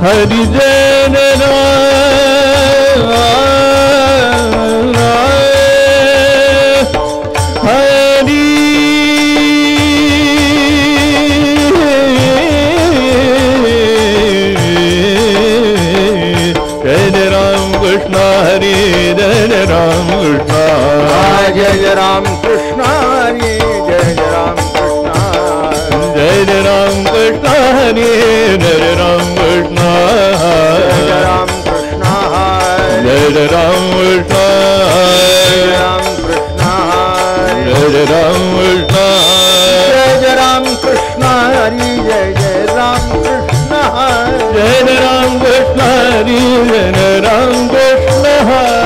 Her dene रे राम कृष्ण हरि रे Ram Krishna Hari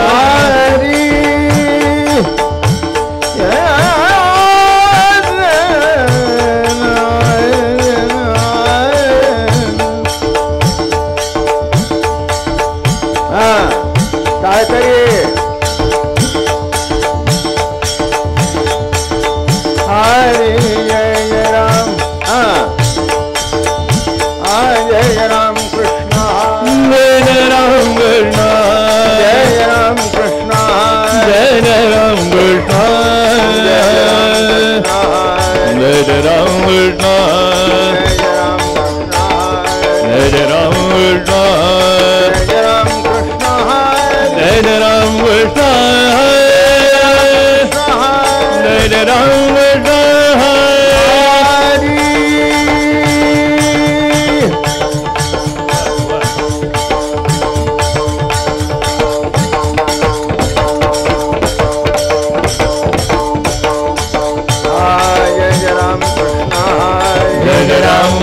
Hare Ram Ram Hare Ram Ram Hare Ram Krishna Hare Hare Ram Krishna Hare Ram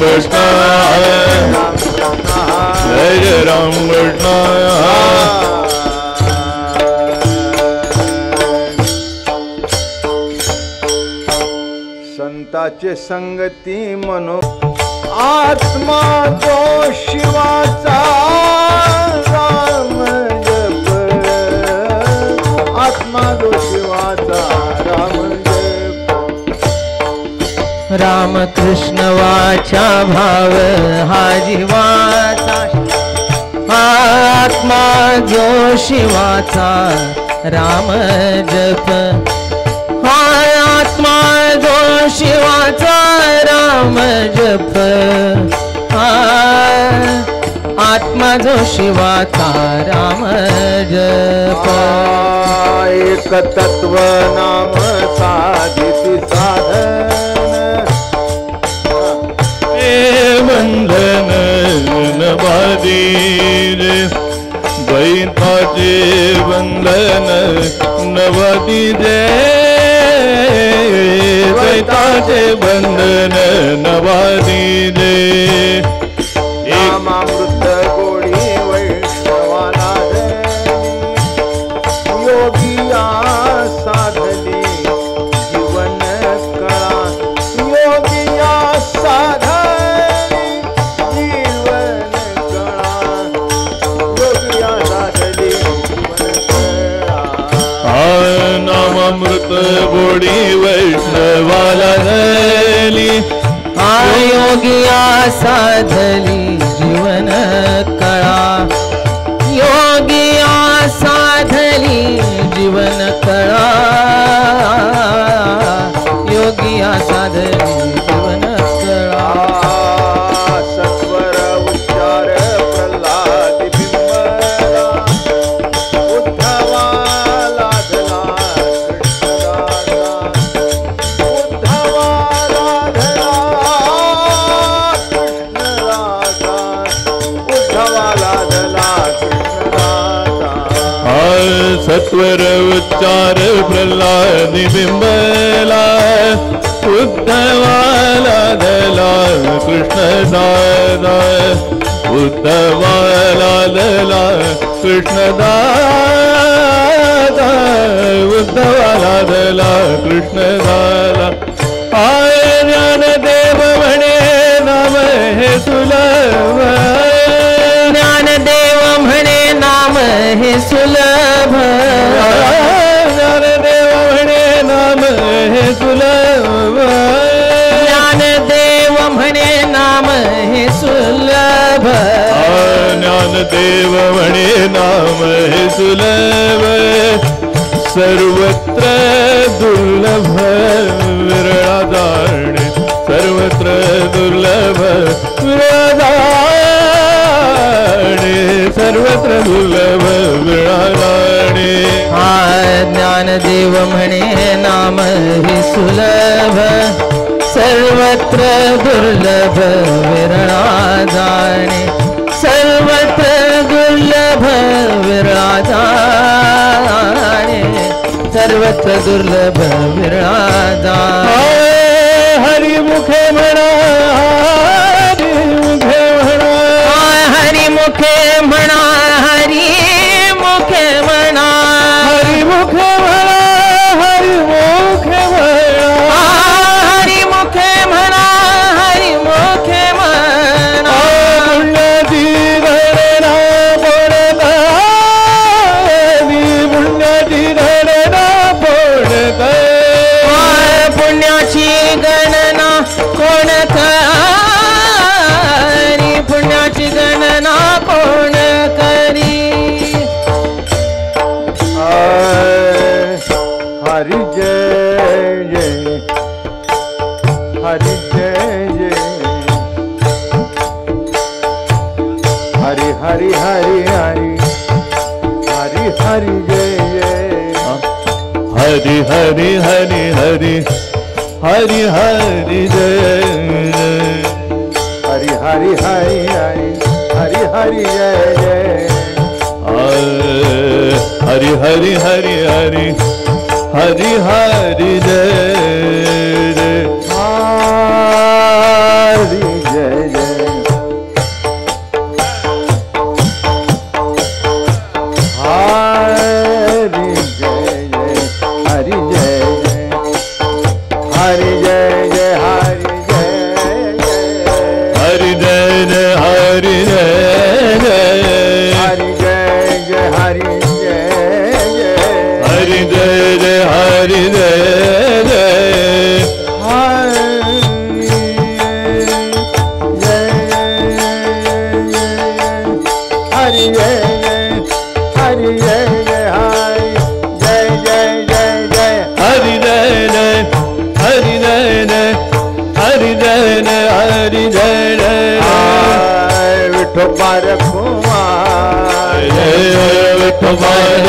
Krishna जय जय राम कृष्ण संताचे संगती म्हणू आत्मा तो शिवाचा रामकृष्ण वाचा भाव हा जीवाचा आत्मा जो शिवाचा राम जप. हा आत्मा जो शिवाचा राम जप. हा आत्मा जो शिवाचा राम जप. एक तत्व नाम साधिती बंधन नवादीर बैताचे बंधन नवादीरे बैताचे बंधन नवादीरे ఉద్ధవ కృష్ణద ఉద్ధవలాదల కృష్ణదాల ఆయ జ్ఞాన దేవమణే నమ హే సులభ జ్ఞాన దేవమణే నామ హే సులభ జ్ఞాన దేవమణే నామ హే సులభ ज्ञानदेव म्हणे नाम हे सुलभ, सर्वत्र दुर्लभ विरळादाणे सर्वत्र दुर्लभ विरळादाणे सर्वत्र दुर्लभ विरळादाणे हा ज्ञानदेव म्हणे नाम हे सुलभ, सर्वत्र दुर्लभ विरळा सर्वलभृराजा हरिमुख हरि हरि हरि हरि हरि जय जय हरि हरि हरि हरि हरि हरि जय हरि हरि हरि हरि हरि हरि जय जय हरि हरि हरि हरि हरि हरि जय जय हरि जय जय हरि जय जय। विठो पर विठो पर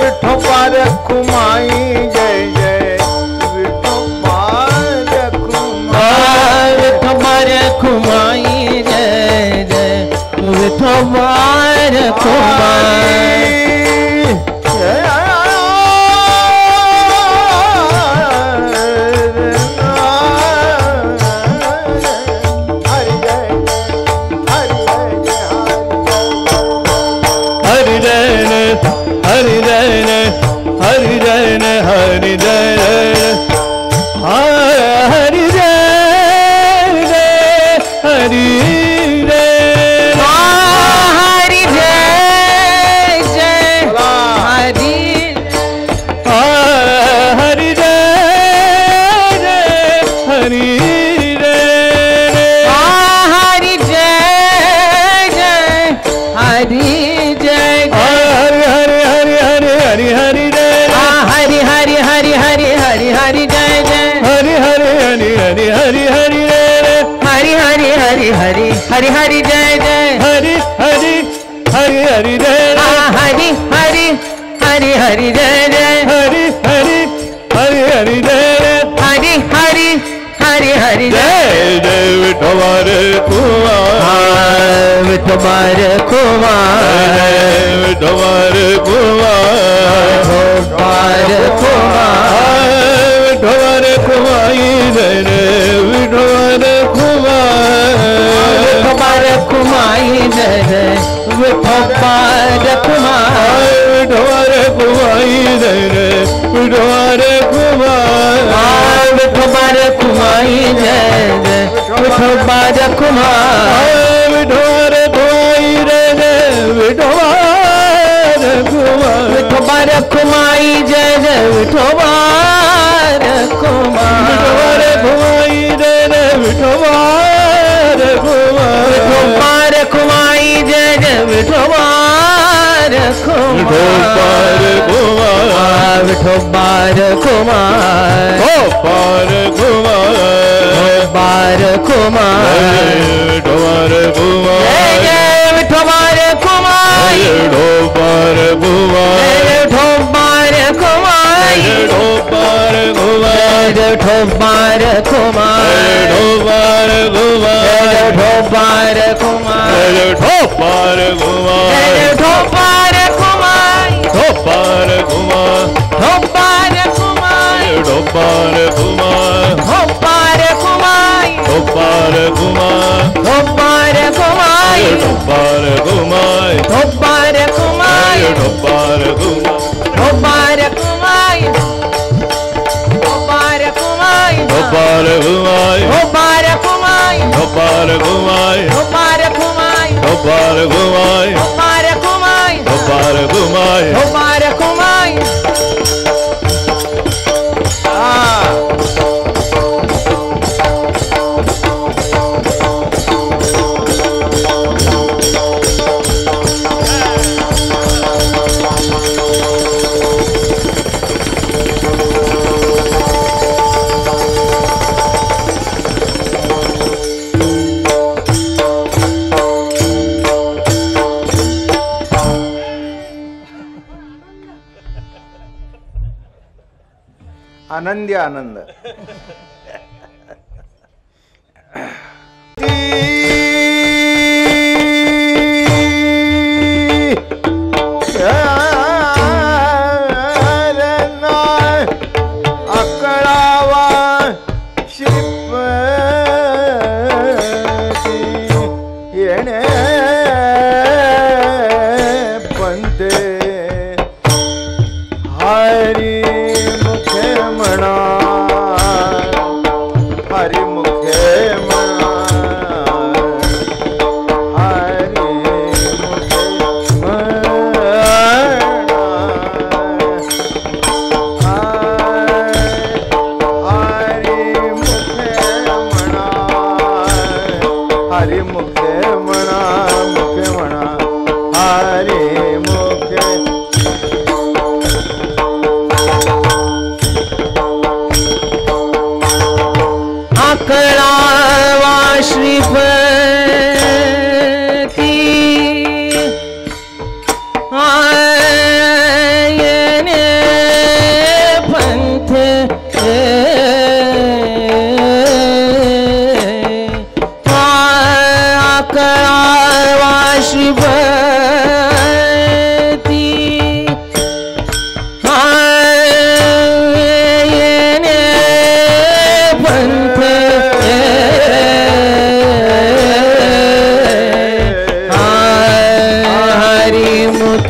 विठो पर कुमाई जय जय विठो पर कुमार। विठो पर कुमाई जय जय विठो पर कुमारी। हरि हरि हरि हरि हरि जय हरि हरि हरि हरि हरि हरि जय जय हरि हरि हरि हरि जय हरि हरि हरि हरि जय जय हरि हरि हरि हरि जय हरि हरि हरि हरि जय जय जय विठोबार कुमार विठोबार कुमार विठोबार कुमार विठोबार कुमार वाई रे विठोर कुमार। कुमार कुमाई रे विठोपार कुमार विठोर कुमाई रे विठोर कुमार। विठोपार कुमाई रे विठोपार कुमार। विठोर कुमाई रे विठोर कुमार। कुमाई जय जय विठोबा कुमार विठोबार कुमाई रे रे विठोबार कुमार। विठोबार कुमाई जय जय कुमार कुमार। विठोबार कुमार। गोपाल कुमार। बार कुमार। विठोबार जय कुमार। जय विठोबार कुमार। कुमार जय विठोबार ठोपार घुमार ठोपार Kumar ठोपार घुमार ठोपार Kumar ठोपार Kumar ठोपार Kumar ठोपार Kumar ठोपार Kumar ठोपार Kumar ठोपार Kumar ठोपार Kumar ठोपार Kumar ठोपार घुमार kumai. Mubarak kumai. O kumai. Mubarak kumai. Mubarak kumai. O kumai. Mubarak kumai. Mubarak kumai Anandi आनंद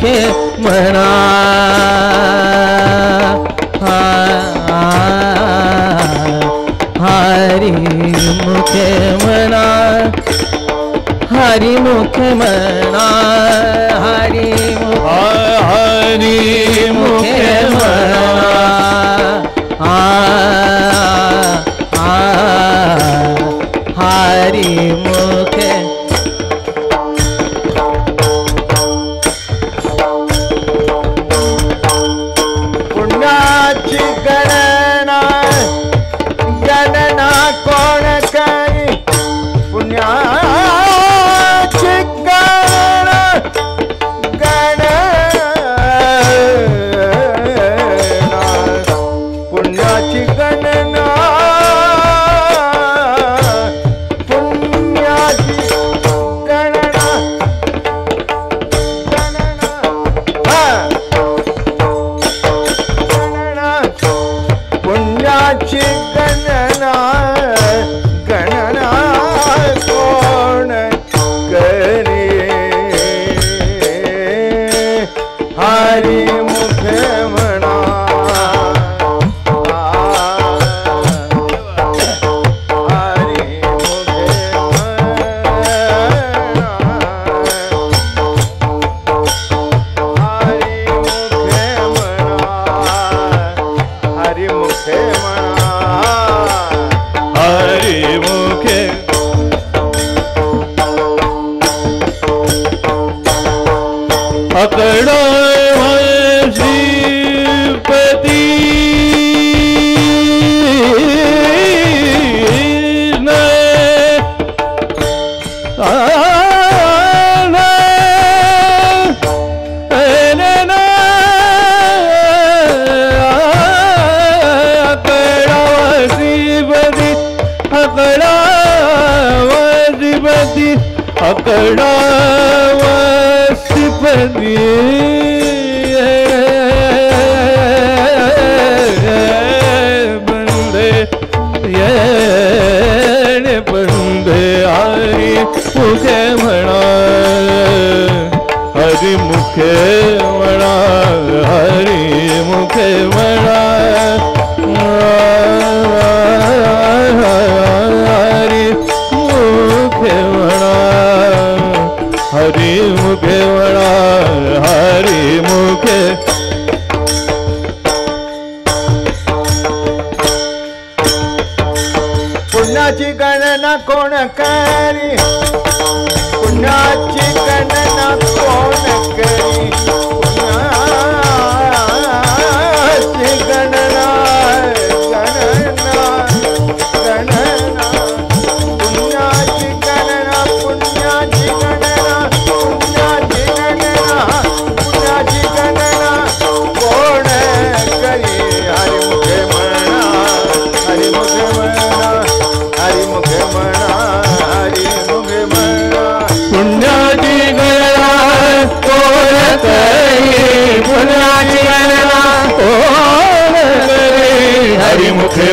के मना हरि मुखे मना हरि मुख मना म्हणा हरी मुखे म्हणा हरी मुखे म्हणा हरी मुखे म्हणा हरी मुखे म्हणा हरी मुखे। पुण्याची गणना कोण करी पुण्याची गणना हरिमुखे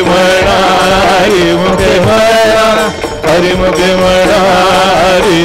हरि मुखे मणा हरि मुखे मणा म्हणा